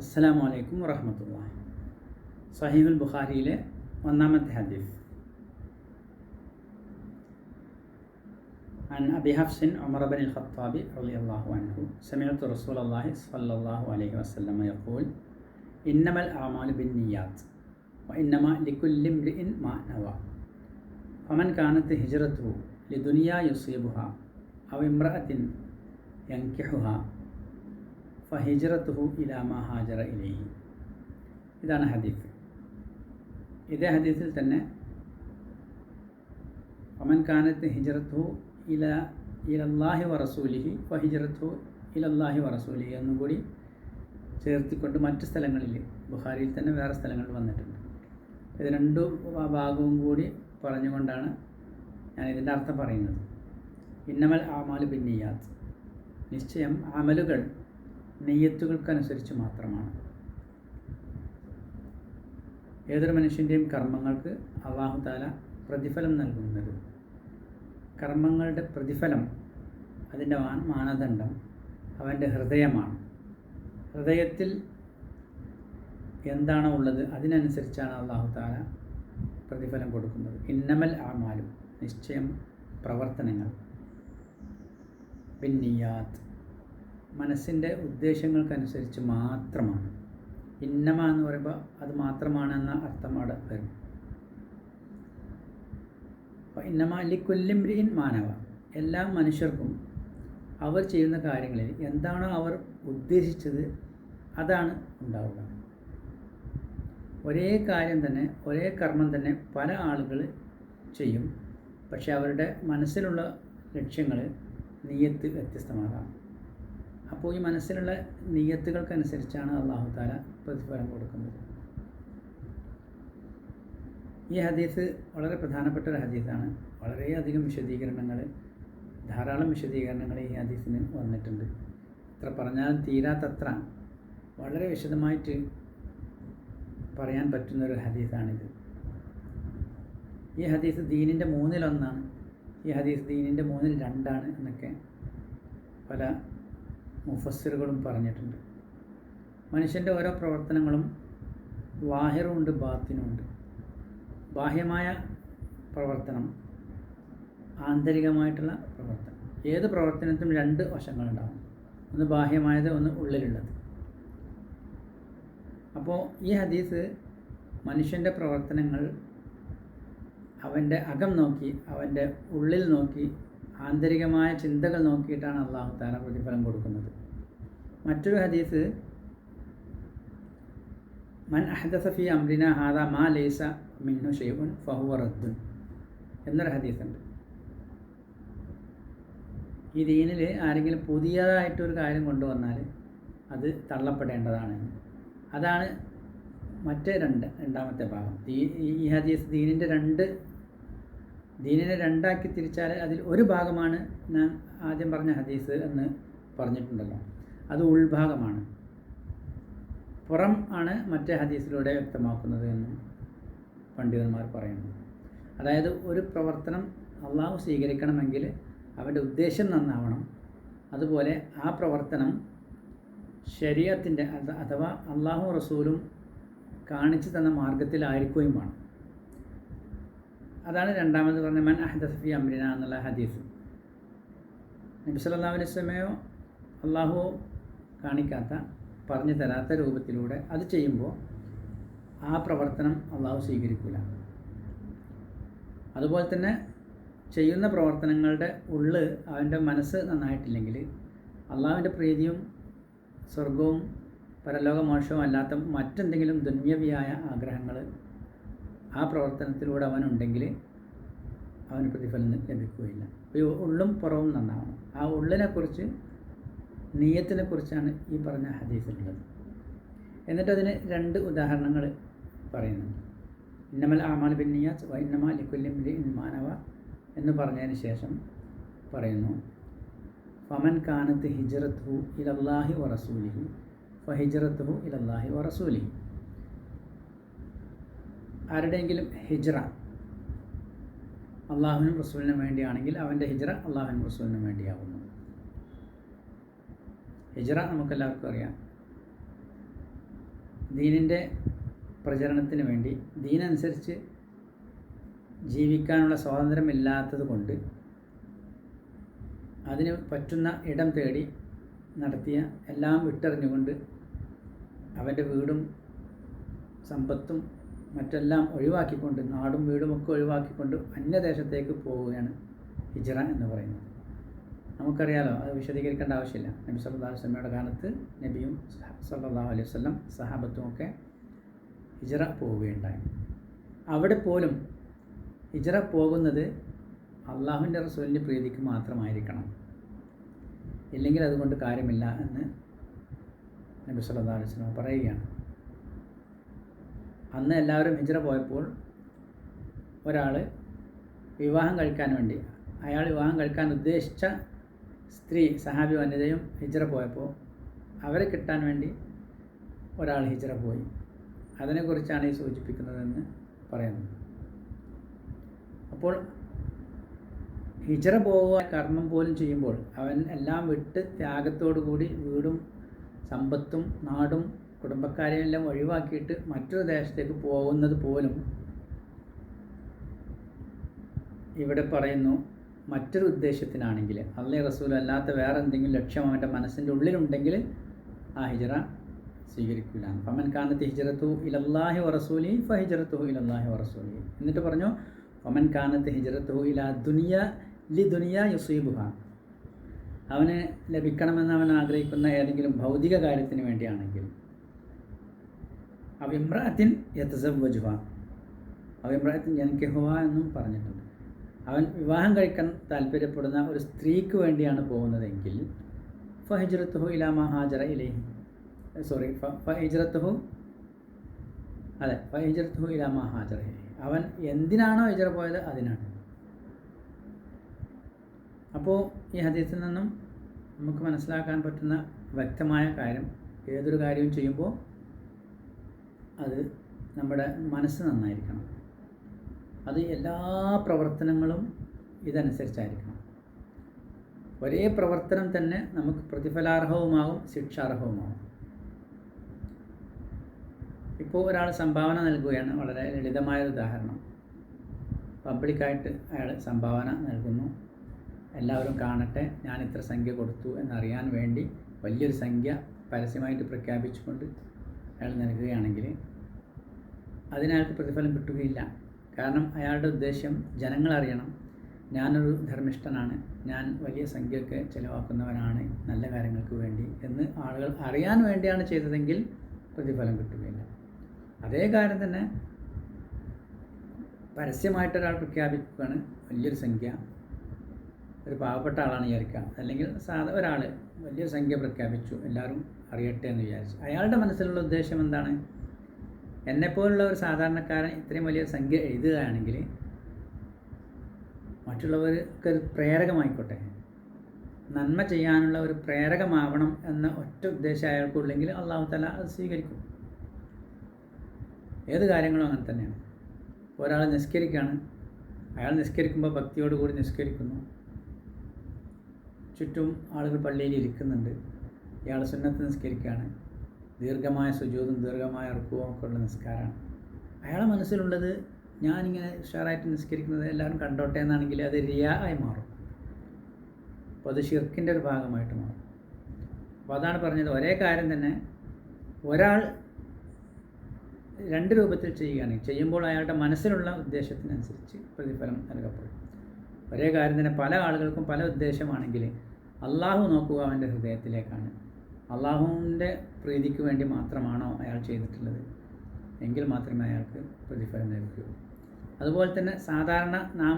അസ്സലാമു അലൈക്കും വറഹമത്തുള്ള സഹീഹുൽ ബുഖാരിയിലെ ഒന്നാമത്തെ ഹദീസ് عن أبي حفص عمر بن الخطاب رضي الله عنه سمعت رسول الله صلى الله عليه وسلم يقول إنما الأعمال بالنيات وإنما لكل امرئ ما نوى فمن كانت هجرته لدنيا يصيبها أو امرأة ينكحها ഫഹിജറത്തുഹു ഇലാമ ഹാജറ ഇലേഹി. ഇതാണ് ഹദീസ് ഇതേ ഹദീസിൽ തന്നെ ഒമൻ കാനത്ത് ഹിജറത്തുഹു ഇല ഇലല്ലാഹി വറസൂലിഹി ഫഹിജറത്തുഹു ഇലല്ലാഹി വറസൂലിഹി എന്നും കൂടി ചേർത്തിക്കൊണ്ട് മറ്റ് സ്ഥലങ്ങളിൽ ബുഹാരിയിൽ തന്നെ വേറെ സ്ഥലങ്ങളിൽ വന്നിട്ടുണ്ട്. ഇത് രണ്ടു ഭാഗവും കൂടി പറഞ്ഞുകൊണ്ടാണ് ഞാൻ ഇതിന്റെ അർത്ഥം പറയുന്നത്. ഇന്നമൽ ആമാൽ ബിന്നിയാത്ത്. നിശ്ചയം അമലുകൾ നെയ്യത്തുകൾക്കനുസരിച്ച് മാത്രമാണ്. ഏതൊരു മനുഷ്യന്റെയും കർമ്മങ്ങൾക്ക് അള്ളാഹു പ്രതിഫലം നൽകുന്നത്? കർമ്മങ്ങളുടെ പ്രതിഫലം അതിന്റെ മാനദണ്ഡം അവന്റെ ഹൃദയമാണ്. ഹൃദയത്തിൽ എന്താണോ ഉള്ളത് അതിനനുസരിച്ചാണ് അള്ളാഹു താല പ്രതിഫലം കൊടുക്കുന്നത്. ഇന്നമൽ ആമാലും നിശ്ചയം പ്രവർത്തനങ്ങൾ. ബിന്നിയാത്ത്. മനസ്സിന്റെ ഉദ്ദേശങ്ങൾക്കനുസരിച്ച് മാത്രമാണ്. ഇന്നമ എന്ന് പറയുമ്പോൾ അത് മാത്രമാണെന്ന അർത്ഥം അവിടെ വരും. അപ്പോൾ ഇന്നമ ലിക്കൊല്ലിംബ്രിൻ മാനവ. എല്ലാ മനുഷ്യർക്കും അവർ ചെയ്യുന്ന കാര്യങ്ങളിൽ എന്താണോ അവർ ഉദ്ദേശിച്ചത് അതാണ് ഉണ്ടാവുക. ഒരേ കാര്യം തന്നെ ഒരേ കർമ്മം തന്നെ പല ആളുകൾ ചെയ്യും. പക്ഷേ അവരുടെ മനസ്സിലുള്ള ലക്ഷ്യങ്ങൾ നീയത്ത് വ്യത്യസ്തമാകാം. അപ്പോൾ ഈ മനസ്സിലുള്ള നീയത്തുകൾക്കനുസരിച്ചാണ് അള്ളാഹു താല പ്രതിഫലം കൊടുക്കുന്നത്. ഈ ഹദീസ് വളരെ പ്രധാനപ്പെട്ട ഒരു ഹദീസാണ്. വളരെയധികം വിശദീകരണങ്ങൾ ധാരാളം വിശദീകരണങ്ങൾ ഈ ഹദീസിന് വന്നിട്ടുണ്ട്. ഇത്ര പറഞ്ഞാലും തീരാത്തത്ര വളരെ വിശദമായിട്ട് പറയാൻ പറ്റുന്ന ഒരു ഹദീസാണിത്. ഈ ഹദീസ് ദീനിന്റെ മൂന്നിലൊന്നാണ്. ഈ ഹദീസ് ദീനിന്റെ മൂന്നിൽ രണ്ടാണ് എന്നൊക്കെ പല മുഫസ്സിറുകളും പറഞ്ഞിട്ടുണ്ട്. മനുഷ്യന്റെ ഓരോ പ്രവർത്തനങ്ങളും വാഹിറുണ്ട് ബാത്തിനുമുണ്ട് ബാഹ്യമായ പ്രവർത്തനം ആന്തരികമായിട്ടുള്ള പ്രവർത്തനം. ഏത് പ്രവർത്തനത്തിനും രണ്ട് വശങ്ങളുണ്ടാകും ഒന്ന് ബാഹ്യമായത് ഒന്ന് ഉള്ളിലുള്ളത്. അപ്പോൾ ഈ ഹദീസ് മനുഷ്യന്റെ പ്രവർത്തനങ്ങൾ അവന്റെ അകം നോക്കി അവന്റെ ഉള്ളിൽ നോക്കി ആന്തരികമായ ചിന്തകൾ നോക്കിയിട്ടാണ് അള്ളാഹു താല പ്രതിഫലം കൊടുക്കുന്നത്. മറ്റൊരു ഹദീസ് മൻ അഹദസഫി അംരിന ഹാദ മാ ലേസ മിന്നു ഷെയ്ബുൻ ഫഹുവ റദ്ദുൻ എന്നൊരു ഹദീസുണ്ട്. ഈ ദീനിൽ ആരെങ്കിലും പുതിയതായിട്ടൊരു കാര്യം കൊണ്ടുവന്നാൽ അത് തള്ളപ്പെടേണ്ടതാണ്. അതാണ് മറ്റേ രണ്ട് രണ്ടാമത്തെ ഭാഗം. ഈ ഹദീസ് ദീനിന്റെ രണ്ട് ദീനിനെ രണ്ടാക്കി തിരിച്ചാൽ അതിൽ ഒരു ഭാഗമാണ് ഞാൻ ആദ്യം പറഞ്ഞ ഹദീസ് എന്ന് പറഞ്ഞിട്ടുണ്ടല്ലോ. അത് ഉൾഭാഗമാണ്. പുറം ആണ് മറ്റേ ഹദീസിലൂടെ വ്യക്തമാക്കുന്നത് എന്ന് പണ്ഡിതന്മാർ പറയുന്നു. അതായത് ഒരു പ്രവർത്തനം അള്ളാഹു സ്വീകരിക്കണമെങ്കിൽ അവന്റെ ഉദ്ദേശം നന്നാവണം. അതുപോലെ ആ പ്രവർത്തനം ശരീരത്തിന്റെ അഥവാ അള്ളാഹു റസൂലും കാണിച്ചു തന്ന മാർഗത്തിലായിരിക്കുകയും വേണം. അതാണ് രണ്ടാമത് പറഞ്ഞ മൻ അഹദഫി അമ്രിന എന്നുള്ള ഹദീസ്. നബി സല്ലാ അലൈസ്മയോ അള്ളാഹു കാണിക്കാത്ത പറഞ്ഞു തരാത്ത രൂപത്തിലൂടെ അത് ചെയ്യുമ്പോൾ ആ പ്രവർത്തനം അള്ളാഹു സ്വീകരിക്കില്ല അതുപോലെ തന്നെ ചെയ്യുന്ന പ്രവർത്തനങ്ങളുടെ ഉള്ള് അവന്റെ മനസ്സ് നന്നായിട്ടില്ലെങ്കിൽ അള്ളാഹുവിന്റെ പ്രീതിയും സ്വർഗവും പരലോകമോക്ഷവും അല്ലാത്ത മറ്റെന്തെങ്കിലും ദുന്യവിയായ ആഗ്രഹങ്ങൾ ആ പ്രവർത്തനത്തിലൂടെ അവനുണ്ടെങ്കിൽ അവന് പ്രതിഫലം ലഭിക്കുകയില്ല. ഉള്ളും പുറവും നന്നാവണം. ആ ഉള്ളിനെക്കുറിച്ച് നീയത്തിനെ കുറിച്ചാണ് ഈ പറഞ്ഞ ഹദീസിലുള്ളത്. എന്നിട്ട് അതിന് രണ്ട് ഉദാഹരണങ്ങൾ പറയുന്നുണ്ട്. ഇന്നമൽ ആമാൽ ബിന്നിയാസ് വൈന്നമ വ ലി എന്ന് പറഞ്ഞതിന് ശേഷം പറയുന്നു ഫമൻ കാനത്ത് ഹിജറത്തു ഇലല്ലാഹി വ റസൂലിഹി ഫ ഹിജറത്തുഹു ഇലല്ലാഹി വ റസൂലിഹി. ആരുടെയെങ്കിലും ഹിജ്റ അള്ളാഹുവിനും റസൂലിനും വേണ്ടിയാണെങ്കിൽ അവന്റെ ഹിജ്റ അള്ളാഹുവിനും റസൂലിനും വേണ്ടിയാവുന്നു. ഹിജ്റ നമുക്കെല്ലാവർക്കും അറിയാം. ദീനിന്റെ പ്രചരണത്തിന് വേണ്ടി ദീനനുസരിച്ച് ജീവിക്കാനുള്ള സ്വാതന്ത്ര്യമില്ലാത്തത് കൊണ്ട് അതിന് പറ്റുന്ന ഇടം തേടി നടത്തിയ എല്ലാം വിട്ടറിഞ്ഞുകൊണ്ട് അവന്റെ വീടും സമ്പത്തും മറ്റെല്ലാം ഒഴിവാക്കിക്കൊണ്ട് നാടും വീടും ഒക്കെ ഒഴിവാക്കിക്കൊണ്ട് അന്യദേശത്തേക്ക് പോവുകയാണ് ഹിജ്റ എന്ന് പറയുന്നത്. നമുക്കറിയാലോ അത് വിശദീകരിക്കേണ്ട ആവശ്യമില്ല. നബി സല്ലാ അലൈഹി വസല്ലമയുടെ കാലത്ത് നബിയും സല്ലാ അലൈഹി വസല്ലം സഹാബത്തും ഒക്കെ ഹിജ്റ പോവുകയുണ്ടായി. അവിടെ പോലും ഹിജ്റ പോകുന്നത് അള്ളാഹുവിന്റെ റസൂലിന്റെ പ്രീതിക്ക് മാത്രമായിരിക്കണം. ഇല്ലെങ്കിൽ അതുകൊണ്ട് കാര്യമില്ല എന്ന് നബി സല്ലാ അലൈഹി വസ്ലം പറയുകയാണ്. അന്ന് എല്ലാവരും ഹിജറ പോയപ്പോൾ ഒരാൾ വിവാഹം കഴിക്കാൻ വേണ്ടി അയാൾ വിവാഹം കഴിക്കാൻ ഉദ്ദേശിച്ച സ്ത്രീ സഹാബി വനിതയും ഹിജറ പോയപ്പോൾ അവരെ കിട്ടാൻ വേണ്ടി ഒരാൾ ഹിജറ പോയി. അതിനെക്കുറിച്ചാണ് ഈ സൂചിപ്പിക്കുന്നതെന്ന് പറയുന്നത് അപ്പോൾ ഹിജറ പോവുക കർമ്മം പോലും ചെയ്യുമ്പോൾ അവൻ എല്ലാം വിട്ട് ത്യാഗത്തോടു കൂടി വീടും സമ്പത്തും നാടും കുടുംബക്കാരെയും എല്ലാം ഒഴിവാക്കിയിട്ട് മറ്റൊരു ദേശത്തേക്ക് പോകുന്നത് പോലും ഇവിടെ പറയുന്നു മറ്റൊരു ഉദ്ദേശത്തിനാണെങ്കിൽ അല്ലേ റസൂൽ അല്ലാത്ത വേറെ എന്തെങ്കിലും ലക്ഷ്യം അവന്റെ മനസ്സിന്റെ ഉള്ളിലുണ്ടെങ്കിൽ ആ ഹിജറ സ്വീകരിക്കില്ല അമൻ കാനത്ത് ഹിജറത്തു ഇലല്ലാഹി വറസൂലി ഫ ഹിജറത്തു ഇലല്ലാഹി വറസൂലി എന്നിട്ട് പറഞ്ഞു ഫമൻ കാനത്ത് ഹിജറത്തു ഇല ദുനിയ ലി ദുനിയ യുസീബുഹ. അവന് ലഭിക്കണമെന്ന് അവൻ ആഗ്രഹിക്കുന്ന ഏതെങ്കിലും ഭൗതിക കാര്യത്തിന് വേണ്ടിയാണെങ്കിൽ അവിമ്രാത്തിൻ യത്തസവ്വജുഹ അവിമ്രാത്തിൻ ജനക്കിഹുവ എന്നും പറഞ്ഞിട്ടുണ്ട്. അവൻ വിവാഹം കഴിക്കാൻ താല്പര്യപ്പെടുന്ന ഒരു സ്ത്രീക്ക് വേണ്ടിയാണ് പോകുന്നതെങ്കിൽ ഫഹിജ്രത്തുഹു ഇലാമ ഹാജറ ഇലേഹി. സോറി ഫഹിജ്രത്തുഹു അതെ ഫഹിജ്രത്തുഹു ഇലാമ ഹാജറ ഇലേഹി. അവൻ എന്തിനാണോ ഹിജറ പോയത് അതിനാണ്. അപ്പോൾ ഈ ഹദീസിൽ നിന്നും നമുക്ക് മനസ്സിലാക്കാൻ പറ്റുന്ന വ്യക്തമായ കാര്യം ഏതൊരു കാര്യവും ചെയ്യുമ്പോൾ അത് നമ്മുടെ മനസ്സ് നന്നായിരിക്കണം. അത് എല്ലാ പ്രവർത്തനങ്ങളും ഇതനുസരിച്ചായിരിക്കണം. ഒരേ പ്രവർത്തനം തന്നെ നമുക്ക് പ്രതിഫലാർഹവുമാകും ശിക്ഷാർഹവുമാകും ഇപ്പോൾ ഒരാൾ സംഭാവന നൽകുകയാണ് വളരെ ലളിതമായ ഉദാഹരണം. പബ്ലിക്കായിട്ട് അയാൾ സംഭാവന നൽകുന്നു. എല്ലാവരും കാണട്ടെ ഞാൻ ഇത്ര സംഖ്യ കൊടുത്തു എന്നറിയാൻ വേണ്ടി വലിയൊരു സംഖ്യ പരസ്യമായിട്ട് പ്രഖ്യാപിച്ചുകൊണ്ട് അയാൾ നൽകുകയാണെങ്കിൽ അതിനയാൾക്ക് പ്രതിഫലം കിട്ടുകയില്ല. കാരണം അയാളുടെ ഉദ്ദേശം ജനങ്ങൾ അറിയണം. ഞാനൊരു ധർമ്മിഷ്ഠനാണ്. ഞാൻ വലിയ സംഖ്യയൊക്കെ ചിലവാക്കുന്നവനാണ്. നല്ല കാര്യങ്ങൾക്ക് വേണ്ടി എന്ന് ആളുകൾ അറിയാൻ വേണ്ടിയാണ് ചെയ്തതെങ്കിൽ പ്രതിഫലം കിട്ടുകയില്ല. അതേ കാര്യം തന്നെ പരസ്യമായിട്ട് ഒരാൾ പ്രഖ്യാപിക്കുകയാണ്. വലിയൊരു സംഖ്യ. ഒരു പാവപ്പെട്ട ആളാണ് വിചാരിക്കുക. അല്ലെങ്കിൽ സാധാ ഒരാൾ വലിയൊരു സംഖ്യ പ്രഖ്യാപിച്ചു. എല്ലാവരും അറിയട്ടെ എന്ന് വിചാരിച്ചു. അയാളുടെ മനസ്സിലുള്ള ഉദ്ദേശം എന്താണ്? എന്നെപ്പോലുള്ള ഒരു സാധാരണക്കാരൻ ഇത്രയും വലിയ സംഖ്യ എഴുതുകയാണെങ്കിൽ മറ്റുള്ളവർക്ക് ഒരു പ്രേരകമായിക്കോട്ടെ. നന്മ ചെയ്യാനുള്ള ഒരു പ്രേരകമാവണം എന്ന ഒറ്റ ഉദ്ദേശം അയാൾക്കുള്ളെങ്കിൽ അള്ളാഹു തല അത് സ്വീകരിക്കും. ഏത് കാര്യങ്ങളും അങ്ങനെ തന്നെയാണ്. ഒരാൾ നിസ്കരിക്കുകയാണ് അയാൾ നിസ്കരിക്കുമ്പോൾ ഭക്തിയോടുകൂടി നിസ്കരിക്കുന്നു. ചുറ്റും ആളുകൾ പള്ളിയിൽ ഇരിക്കുന്നുണ്ട്. ഇയാൾ സുന്നത്ത് നിസ്കരിക്കുകയാണ്. ദീർഘമായ സുജൂതും ദീർഘമായ റുക്കുവും ഒക്കെ ഉള്ള നിസ്കാരമാണ്. അയാളെ മനസ്സിലുള്ളത് ഞാനിങ്ങനെ ഉഷാറായിട്ട് നിസ്കരിക്കുന്നത് എല്ലാവരും കണ്ടോട്ടെ എന്നാണെങ്കിൽ അത് റിയായി മാറും. അപ്പോൾ അത് ഷിർക്കിന്റെ ഒരു ഭാഗമായിട്ട് മാറും. അപ്പോൾ അതാണ് പറഞ്ഞത്. ഒരേ കാര്യം തന്നെ ഒരാൾ രണ്ട് രൂപത്തിൽ ചെയ്യുകയാണ് ചെയ്യുമ്പോൾ അയാളുടെ മനസ്സിലുള്ള ഉദ്ദേശത്തിനനുസരിച്ച് പ്രതിഫലം നൽകപ്പെടും. ഒരേ കാര്യം തന്നെ പല ആളുകൾക്കും പല ഉദ്ദേശമാണെങ്കിൽ അള്ളാഹു നോക്കുക അവന്റെ ഹൃദയത്തിലേക്കാണ്. അള്ളാഹുവിന്റെ പ്രീതിക്ക് വേണ്ടി മാത്രമാണോ അയാൾ ചെയ്തിട്ടുള്ളത്? എങ്കിൽ മാത്രമേ അയാൾക്ക് പ്രതിഫലം ലഭിക്കൂ. അതുപോലെ തന്നെ സാധാരണ നാം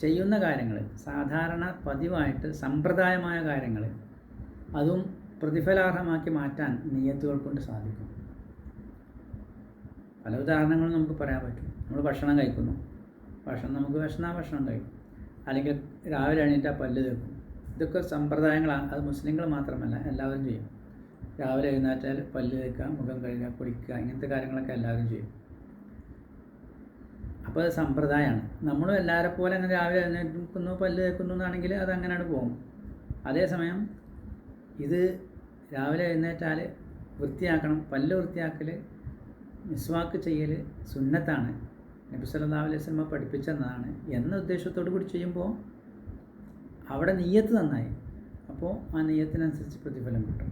ചെയ്യുന്ന കാര്യങ്ങൾ സാധാരണ പതിവായിട്ട് സമ്പ്രദായമായ കാര്യങ്ങൾ അതും പ്രതിഫലാർഹമാക്കി മാറ്റാൻ നീയത്തുകൾ കൊണ്ട് സാധിക്കും. പല ഉദാഹരണങ്ങളും നമുക്ക് പറയാൻ പറ്റും. നമ്മൾ ഭക്ഷണം കഴിക്കുന്നു. ഭക്ഷണം നമുക്ക് ഭക്ഷണ ഭക്ഷണം കഴിക്കും. അല്ലെങ്കിൽ രാവിലെ എണീറ്റാൽ പല്ല് തീർക്കും ഇതൊക്കെ സമ്പ്രദായങ്ങളാണ്. അത് മുസ്ലിങ്ങൾ മാത്രമല്ല എല്ലാവരും ചെയ്യും. രാവിലെ എഴുന്നേറ്റാൽ പല്ല് തേക്കുക മുഖം കഴുകുക കുളിക്കുക ഇങ്ങനത്തെ കാര്യങ്ങളൊക്കെ എല്ലാവരും ചെയ്യും. അപ്പോൾ അത് സമ്പ്രദായമാണ് നമ്മളും എല്ലാവരെ പോലെ അങ്ങനെ രാവിലെ എഴുന്നേൽക്കുന്നു പല്ല് തേക്കുന്നു എന്നാണെങ്കിൽ അത് അങ്ങനെയാണ് പോകും. അതേസമയം ഇത് രാവിലെ എഴുന്നേറ്റാൽ വൃത്തിയാക്കണം പല്ല് വൃത്തിയാക്കൽ മിസ്വാക്ക് ചെയ്യൽ സുന്നത്താണ്. നബി സല്ലല്ലാഹു അലൈഹി വസല്ലമ പഠിപ്പിച്ചെന്നതാണ്. എന്ന ഉദ്ദേശത്തോടു കൂടി ചെയ്യുമ്പോൾ അവിടെ നെയ്യത്ത് നന്നായി. അപ്പോൾ ആ നെയ്യത്തിനനുസരിച്ച് പ്രതിഫലം കിട്ടും.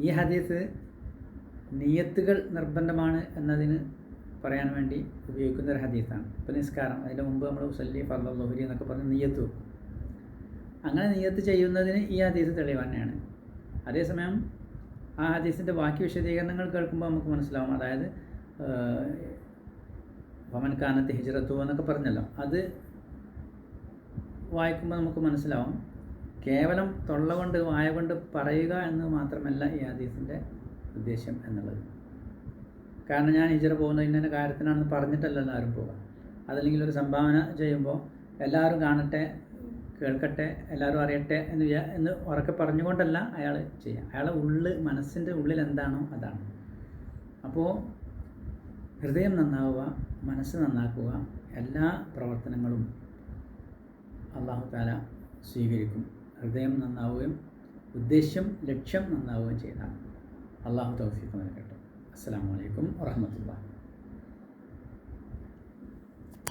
ഈ ഹദീസ് നിയത്തുകൾ നിർബന്ധമാണ് എന്നതിന് പറയാൻ വേണ്ടി ഉപയോഗിക്കുന്ന ഒരു ഹദീസാണ്. ഇപ്പോൾ നിസ്കാരം അതിന്റെ മുമ്പ് നമ്മൾ സല്ലി ഫർദുഹരി എന്നൊക്കെ പറഞ്ഞ് നിയത്ത് അങ്ങനെ നിയത്ത് ചെയ്യുന്നതിന് ഈ ഹദീസ് തെളിവ് തന്നെയാണ്. അതേസമയം ആ ഹദീസിന്റെ ബാക്കി വിശദീകരണങ്ങൾ കേൾക്കുമ്പോൾ നമുക്ക് മനസ്സിലാവും. അതായത് വമൻ കാനത്ത് ഹിജ്റത്തു എന്നൊക്കെ പറഞ്ഞല്ലോ. അത് വായിക്കുമ്പോൾ നമുക്ക് മനസ്സിലാവും. കേവലം തൊള്ള കൊണ്ട് വായ കൊണ്ട് പറയുക എന്ന് മാത്രമല്ല ഈ ഹദീസിന്റെ ഉദ്ദേശ്യം എന്നുള്ളത്. കാരണം ഞാൻ ഇച്ചിരി പോകുന്നത് ഇന്ന കാര്യത്തിനാണെന്ന് പറഞ്ഞിട്ടല്ലല്ലോ ആരും പോകുക അതല്ലെങ്കിൽ ഒരു സംഭാവന ചെയ്യുമ്പോൾ എല്ലാവരും കാണട്ടെ കേൾക്കട്ടെ എല്ലാവരും അറിയട്ടെ എന്ന് വിചാ എന്ന് ഉറക്കെ പറഞ്ഞുകൊണ്ടല്ല അയാൾ ചെയ്യുക. അയാളെ ഉള്ളിൽ മനസ്സിന്റെ ഉള്ളിൽ എന്താണോ അതാണ്. അപ്പോൾ ഹൃദയം നന്നാവുക മനസ്സ് നന്നാക്കുക എല്ലാ പ്രവർത്തനങ്ങളും അള്ളാഹു താല സ്വീകരിക്കും. ഹൃദയം നന്നാവുകയും ഉദ്ദേശ്യം ലക്ഷ്യം നന്നാവുകയും ചെയ്താൽ അള്ളാഹു തൗഫീഖ് നൽകട്ടെ. അസ്സാം വലൈക്കും വാഹമത്തുള്ള